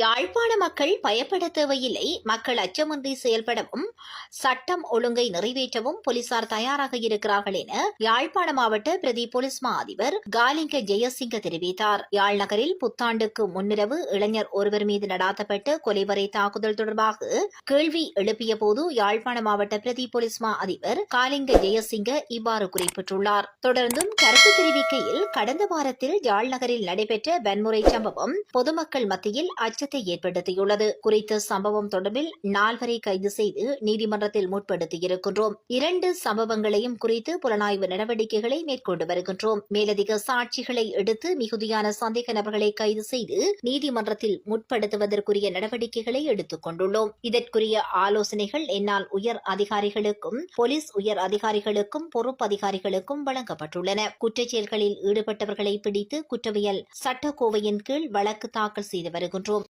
யாழ்ப்பாண மக்கள் பயப்பட தேவையில்லை. மக்கள் அச்சமின்றி செயல்படவும் சட்டம் ஒழுங்கை நிறைவேற்றவும் போலீசார் தயாராக இருக்கிறார்கள் என யாழ்ப்பாண மாவட்ட பிரதி போலீஸ் மா அதிபர் காலிங்க ஜெயசிங்க தெரிவித்தார். யாழ் நகரில் புத்தாண்டுக்கு முன்னிரவு இளைஞர் ஒருவர் மீது நடாத்தப்பட்ட கொலைவரை தாக்குதல் தொடர்பாக கேள்வி எழுப்பிய போது யாழ்ப்பாண மாவட்ட பிரதி போலீஸ் மா அதிபர் காலிங்க ஜெயசிங்க இவ்வாறு குறிப்பிட்டுள்ளார். தொடர்ந்தும் கருத்து தெரிவிக்கையில் கடந்த வாரத்தில் யாழ் நகரில் நடைபெற்ற வன்முறை சம்பவம் பொதுமக்கள் மத்தியில் அச்சத்தை ஏற்படுத்தியுள்ளது. குறித்த சம்பவம் தொடர்பில் நால்வரை கைது செய்து நீதிமன்றத்தில் முற்படுத்தியிருக்கின்றோம். இரண்டு சம்பவங்களையும் குறித்து புலனாய்வு நடவடிக்கைகளை மேற்கொண்டு வருகின்றோம். மேலதிக சாட்சிகளை எடுத்து மிகுதியான சந்தேக நபர்களை கைது செய்து நீதிமன்றத்தில் முற்படுத்துவதற்குரிய நடவடிக்கைகளை எடுத்துக் கொண்டுள்ளோம். இதற்குரிய ஆலோசனைகள் என்னால் உயர் அதிகாரிகளுக்கும் போலீஸ் உயர் அதிகாரிகளுக்கும் பொறுப்பு அதிகாரிகளுக்கும் வழங்கப்பட்டுள்ளன. குற்றச் செயல்களில் ஈடுபட்டவர்களை பிடித்து குற்றவியல் சட்டக்கோவையின் கீழ் வழக்கு தாக்கல் செய்து வருகின்றோம்.